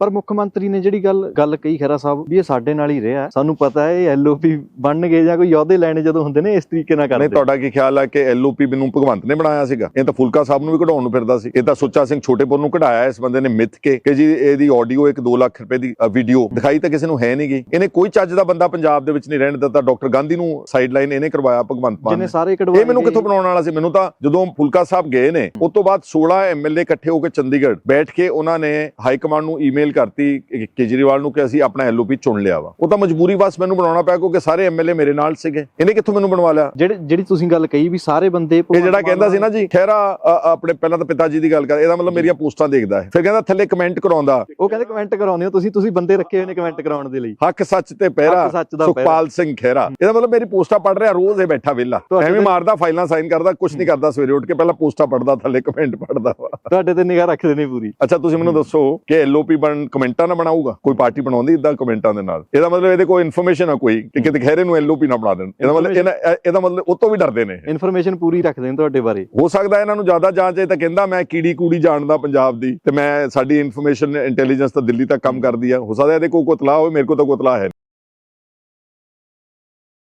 ਪਰ ਮੁੱਖ ਮੰਤਰੀ ਨੇ ਜਿਹੜੀ ਗੱਲ ਗੱਲ ਕਹੀ ਖੈਰਾ ਸਾਹਿਬ ਵੀ ਇਹ ਸਾਡੇ ਨਾਲ ਹੀ ਰਿਹਾ। ਸਾਨੂੰ ਪਤਾ ਹੈ ਇਹ ਐਲਓਪੀ ਬਣਨਗੇ ਜਾਂ ਕੋਈ ਯੋਧੇ ਲੈਣੇ ਜਦੋਂ ਹੁੰਦੇ ਨੇ ਇਸ ਤਰੀਕੇ ਨਾਲ ਨਹੀਂ ਕਰਦੇ ਤੁਹਾਡਾ ਕੀ ਖਿਆਲ ਹੈ ਕਿ ਐਲਓਪੀ ਨੂੰ ਭਗਵੰਤ ਨੇ ਬਣਾਇਆ ਸੀਗਾ? ਇਹ ਤਾਂ ਫੁਲਕਾ ਸਾਹਿਬ ਨੂੰ ਵੀ ਕਢਾਉਣ ਨੂੰ ਫਿਰਦਾ ਸੀ। ਇਹ ਤਾਂ ਸੁੱਚਾ ਸਿੰਘ ਛੋਟੇਪੁਰ ਨੂੰ ਕਢਾਇਆ ਇਸ ਬੰਦੇ ਨੇ ਮਿੱਥ ਕੇ ਕਿ ਜੀ ਇਹਦੀ ਆਡੀਓ ਇੱਕ 2 ਲੱਖ ਰੁਪਏ ਦੀ ਵੀਡੀਓ ਦਿਖਾਈ ਤਾਂ ਕਿਸੇ ਨੂੰ ਹੈ ਨਹੀਂ ਗਈ ਇਹਨੇ ਕੋਈ ਚੱਜ ਦਾ ਬੰਦਾ ਪੰਜਾਬ ਦੇ ਵਿੱਚ ਨਹੀਂ ਰਹਿਣ ਦਿੱਤਾ। ਡਾਕਟਰ ਗਾਂਧੀ ਨੂੰ ਸਾਈਡਲਾਈਨ ਇਹਨੇ ਕਰਵਾਇਆ ਭਗਵੰਤ ਮਾਨ ਜਿਹਨੇ ਸਾਰੇ ਕਢਵਾਏ ਇਹ ਮੈਨੂੰ। ਕਿੱਥੋਂ ਬਣਾਉਣ ਵਾਲਾ ਸੀ? ਮੈਨੂੰ ਤਾਂ ਜਦੋਂ ਫੁਲਕਾ ਸਾਹਿਬ ਗਏ ਨੇ ਉਸ ਤੋਂ ਬਾਅਦ 16 ਐਮਐਲਏ ਇਕੱਠੇ ਹੋ ਕੇ ਚੰਡੀਗੜ੍ਹ ਬੈਠ ਕੇ ਉਹਨਾਂ ਨੇ ਹਾਈ ਕਮਾਂਡ ਨੂੰ ਈਮੇਲ ਕਰਤੀ ਕਿ- ਕੇਜਰੀਵਾਲ ਨੂੰ ਕਿ ਅਸੀਂ ਆਪਣਾ ਐਲਓਪੀ ਚੁਣ ਲਿਆ ਵਾ। ਉਹ ਤਾਂ ਮਜਬੂਰੀ ਬਸ ਮੈਨੂੰ ਬਣਾਉਣਾ ਪਿਆ ਕਿਉਂਕਿ ਸਾਰੇ ਐਮਐਲਏ ਮੇਰੇ ਨਾਲ ਸੀਗੇ। ਇਹਨੇ ਕਿੱਥੋਂ ਮੈਨੂੰ ਬਣਵਾ ਲਿਆ? ਜਿਹੜੇ ਜਿਹੜੀ ਤੁਸੀਂ ਗੱਲ ਕਹੀ ਵੀ ਸਾਰੇ ਬੰਦੇ ਇਹ ਜਿਹੜਾ ਕਹਿੰਦਾ ਸੀ ਨਾ ਜੀ ਖੈਰਾ ਆਪਣੇ ਪਹਿਲਾਂ ਤਾਂ ਪਿਤਾ ਜੀ ਦੀ ਗੱਲ ਕਰ ਇਹਦਾ ਮਤਲਬ ਮੇਰੀਆਂ ਪੋਸਟਾਂ ਦੇਖਦਾ ਹੈ। ਫਿਰ ਕਹਿੰਦਾ ਥੱਲੇ ਕਮੈਂਟ ਕਰਾਉਂਦਾ। ਉਹ ਕਹਿੰਦੇ ਕਮੈਂਟ ਕਰਾਉਂਦੇ ਹੋ ਤੁਸੀਂ ਤੁਸੀਂ ਬੰਦੇ ਰੱਖੇ ਹੋਏ ਨੇ ਕਮੈਂਟ ਕਰਾਉਣ ਦੇ ਲਈ। ਹੱਕ ਸੱਚ ਤੇ ਪਹਿਰਾ ਸੁਖਪਾਲ ਸਿੰਘ ਖਹਿਰਾ। ਇਹਦਾ ਮਤਲਬ ਮੇਰੀ ਪੋਸਟਾਂ ਪੜ ਰਿਹਾ ਰੋਜ਼ ਇਹ ਬੈਠਾ ਵਿਹਲਾ। ਐਵੇਂ ਤੇ- ਮਾਰਦਾ ਫਾਈਲਾਂ ਸਾਈਨ ਕਰਦਾ ਕੁਝ ਨਹੀਂ ਕਰਦਾ ਸਵੇਰੇ ਉੱਠ ਕੇ ਪਹਿਲਾਂ ਪੋਸਟਾਂ ਪੜਦਾ ਥੱਲੇ ਕਮੈਂਟ ਪੜਦਾ ਵਾ। ਤੁਹਾਡੇ ਤੇ ਨਿਗਾਹ ਰੱਖਦੇ ਨੇ ਪੂਰੀ। ਅੱਛਾ ਤੁਸੀਂ ਮੈਨੂੰ ਦੱਸੋ ਕਿ ਐਲਓਪੀ ਬਣ ਕਮੈਂਟਾਂ ਨਾਲ ਬਣਾਊਗਾ ਕੋਈ ਪਾਰਟੀ ਬਣਾਉਂਦੀ ਇਦਾਂ ਕਮੈਂਟਾਂ ਦੇ ਨਾਲ ਇਹਦਾ ਮਤਲਬ ਇਹਦੇ ਕੋਈ ਇਨਫੋਰਮੇਸ਼ਨ ਆ ਕੋਈ ਕਿ ਕਿਤੇ ਖਹਿਰੇ ਨੂੰ ਐਲਓਪੀ ਨਾ ਬਣਾ ਦੇਣ ਇਹਦਾ ਮਤਲਬ ਇਹਦਾ ਮਤਲਬ ਉਹ ਤੋਂ ਵੀ ਡਰਦੇ ਨੇ। ਇਨਫੋਰਮੇਸ਼ਨ ਪੂਰੀ ਰੱਖਦੇ ਨੇ ਤੁਹਾਡੇ ਬਾਰੇ ਹੋ ਸਕਦਾ ਇਹਨਾਂ ਨੂੰ ਜ਼ਿਆਦਾ ਜਾਂਚ ਹੈ ਤਾਂ ਕਹਿੰਦਾ ਮੈਂ ਕੀੜੀ ਕੂੜੀ ਜਾਣਦਾ ਪੰਜਾਬ ਦੀ ਤੇ ਮੈਂ ਸਾਡੀ ਇਨਫੋਰਮੇਸ਼ਨ ਇੰਟੈਲੀਜੈਂਸ ਤਾਂ ਦਿੱਲੀ ਤੱਕ ਕੰਮ ਕਰਦੀ ਆ ਹੋ ਸਕਦਾ ਇਹਦੇ ਕੋਈ ਇਤਲਾਹ ਹੋਵੇ ਮੇਰੇ ਕੋਲ ਤਾਂ ਕੋਈ ਇਤਲਾਹ ਹੈ।